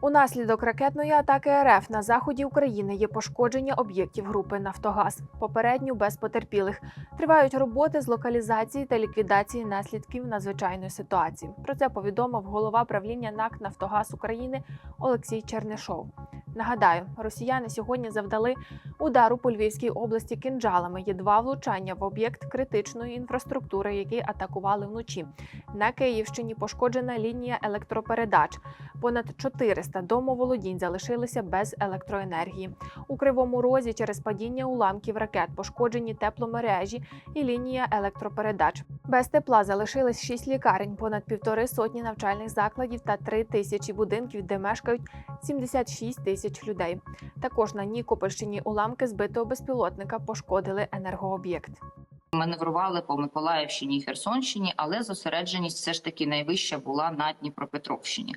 Унаслідок ракетної атаки РФ на заході України є пошкодження об'єктів групи Нафтогаз. Попередньо без потерпілих тривають роботи з локалізації та ліквідації наслідків надзвичайної ситуації. Про це повідомив голова правління НАК Нафтогаз України Олексій Чернишов. Нагадаю, росіяни сьогодні завдали удару по Львівській області кинджалами. Є два влучання в об'єкт критичної інфраструктури, який атакували вночі. На Київщині пошкоджена лінія електропередач. Понад 400 домоволодінь залишилися без електроенергії. У кривому розі через падіння уламків ракет пошкоджені тепломережі і лінія електропередач. Без тепла залишились шість лікарень, понад півтори сотні навчальних закладів та три тисячі будинків, де мешкають 76 тисяч людей. Також на Нікопольщині уламки збитого безпілотника пошкодили енергооб'єкт. маневрували по Миколаївщині і Херсонщині, але зосередженість все ж таки найвища була на Дніпропетровщині.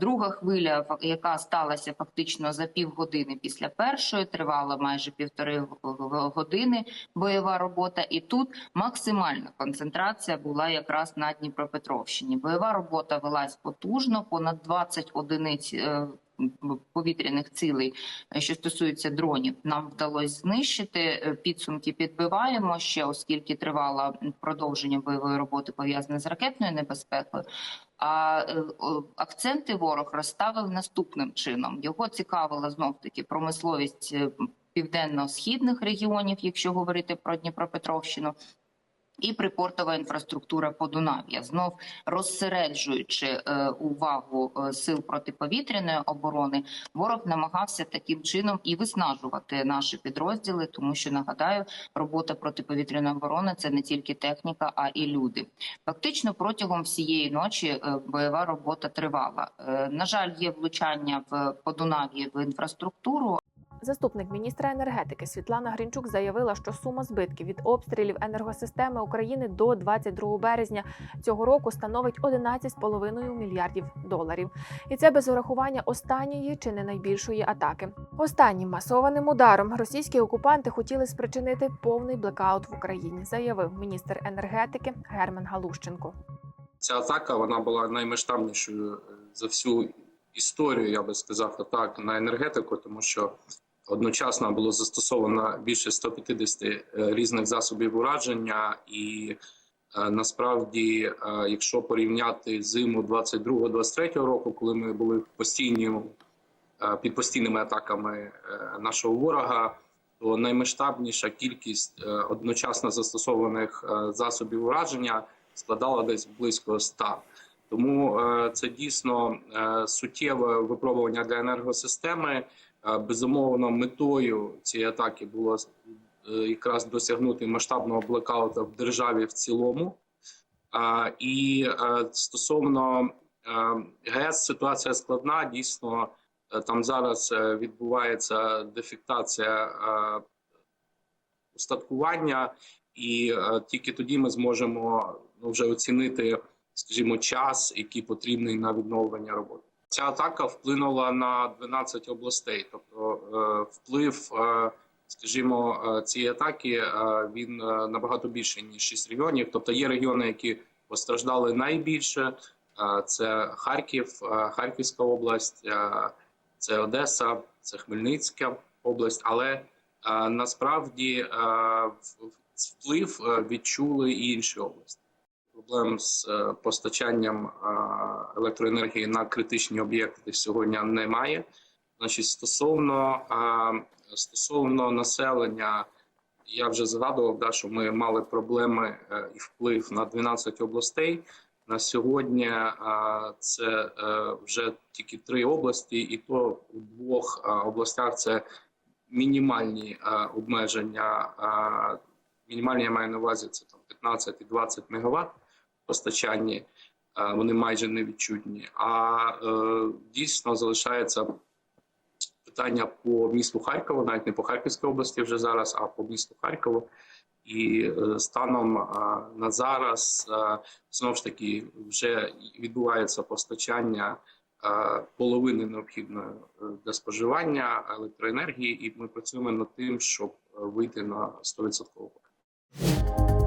Друга хвиля, яка сталася фактично за півгодини після першої, тривала майже півтори години бойова робота. І тут максимальна концентрація була якраз на Дніпропетровщині. Бойова робота велась потужно, понад 20 одиниць. Повітряних цілей, що стосується дронів, нам вдалося знищити. Е, Підсумки підбиваємо ще, оскільки тривало продовження бойової роботи пов'язане з ракетною небезпекою. А е, акценти ворог розставив наступним чином. Його цікавила знов таки промисловість е, південно-східних регіонів, якщо говорити про Дніпропетровщину. І припортова інфраструктура Подунав'я, знов розсереджуючи е, увагу е, сил протиповітряної оборони, ворог намагався таким чином і виснажувати наші підрозділи, тому що нагадаю, робота протиповітряної оборони це не тільки техніка, а і люди. Фактично протягом всієї ночі е, бойова робота тривала. На жаль, є влучання в Подунав'ї в інфраструктуру, Заступник міністра енергетики Світлана Гринчук заявила, що сума збитків від обстрілів енергосистеми України до 22 березня цього року становить 11,5 мільярдів доларів. І це без урахування останньої чи не найбільшої атаки. Останнім масованим ударом російські окупанти хотіли спричинити повний блекаут в Україні, заявив міністр енергетики Герман Галущенко. Ця атака вона була наймасштабнішою е, за всю історію, я би сказав, атак на енергетику, тому що одночасно було застосовано більше 150 е, різних засобів ураження, і е, насправді, е, якщо порівняти зиму 22-23 року, коли ми були е, під постійними атаками нашого ворога, то наймасштабніша кількість одночасно застосованих засобів ураження складала десь близько 100. Тому е, це дійсно е, суттєве випробування для енергосистеми. Е, безумовно, метою цієї атаки було якраз досягнути масштабного блекаута в державі в цілому. І стосовно ГЕС ситуація складна. Дійсно, там зараз відбувається дефектація устаткування, і тільки тоді ми зможемо ну, вже оцінити, скажімо, час, який потрібний на відновлення роботи. Ця атака вплинула на 12 областей, тобто е, вплив, е, скажімо, е, цієї атаки він набагато більший ніж 6 регіонів. Тобто є регіони, які постраждали найбільше. Це Харків, Харківська область, це Одеса, це Хмельницька область. Але насправді вплив відчули і інші області. Проблем з е, постачанням е, електроенергії на критичні об'єкти сьогодні немає. Значить, стосовно е, стосовно населення, я вже згадував, да, що ми мали проблеми і вплив на 12 областей. На сьогодні це вже тільки три області, і то у двох областях це мінімальні обмеження. Мінімальні я маю на увазі це там 15 і 20 МВт постачанні, е, вони майже невідчутні. А е, дійсно залишається питання по місту Харкову, навіть не по Харківській області вже зараз, а по місту Харкову. І е, станом на зараз знову ж таки вже відбувається постачання половини необхідної для споживання електроенергії, і ми працюємо над тим, щоб вийти на 100%